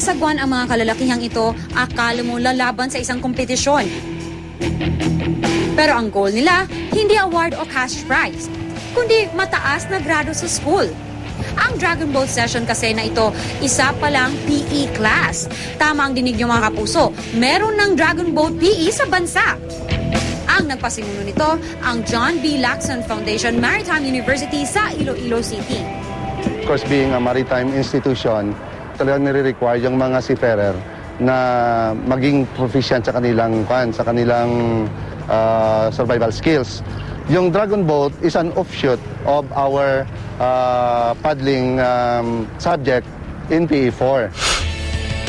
sagwan ang mga kalalakihang ito, akala mo lalaban sa isang kompetisyon. Pero ang goal nila, hindi award o cash prize, kundi mataas na grado sa school. Ang Dragon Boat session kasi na ito, isa pa lang PE class. Tama ang dinig niyo mga kapuso, meron ng Dragon Boat PE sa bansa. Ang nagpasimuno nito, ang John B. Lacson Foundation Maritime University sa Iloilo City. Of course, being a maritime institution, talagang nire-require yung mga seafarer na maging proficient sa kanilang kwan, sa kanilang uh, survival skills. Yung Dragon Boat is an offshoot of our uh, paddling um, subject in PE4.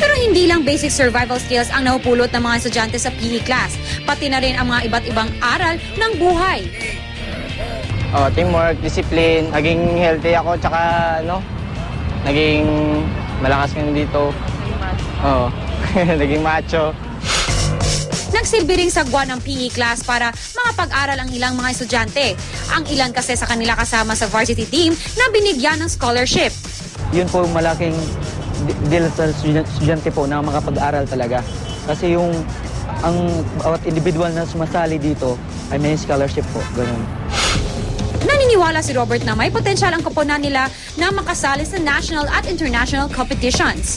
Pero hindi lang basic survival skills ang napupulot ng mga estudyante sa PE class, pati na rin ang mga iba't ibang aral ng buhay. Oh, teamwork, discipline, naging healthy ako, tsaka ano, naging malakas nga dito. Oo, naging macho. Nagsilbi ring sagwa ng PE class para makapag-aral ang ilang mga estudyante. Ang ilan kasi sa kanila kasama sa varsity team na binigyan ng scholarship. yun po yung malaking deal sa estudyante po na makapag-aral talaga. Kasi yung ang bawat individual na sumasali dito ay may scholarship po. Ganun. Naniniwala si Robert na may potensyal ang koponan nila na makasali sa national at international competitions.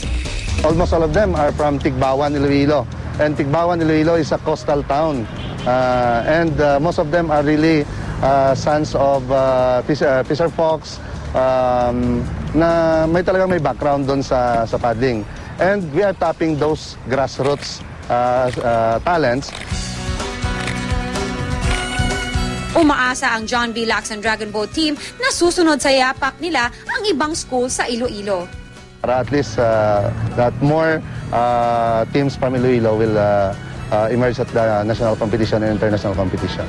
Almost all of them are from Tigbawan, Iloilo. And Tigbawan, Iloilo is a coastal town. Uh, and uh, most of them are really uh, sons of uh, fisher, uh, fisher folks um, na may talagang may background doon sa, sa paddling. And we are tapping those grassroots uh, uh, talents Umaasa ang John B. Lacson Dragon Boat team na susunod sa yapak nila ang ibang school sa Iloilo. para at least uh, that more uh, teams from Iloilo will uh, uh, emerge at the national competition and international competition.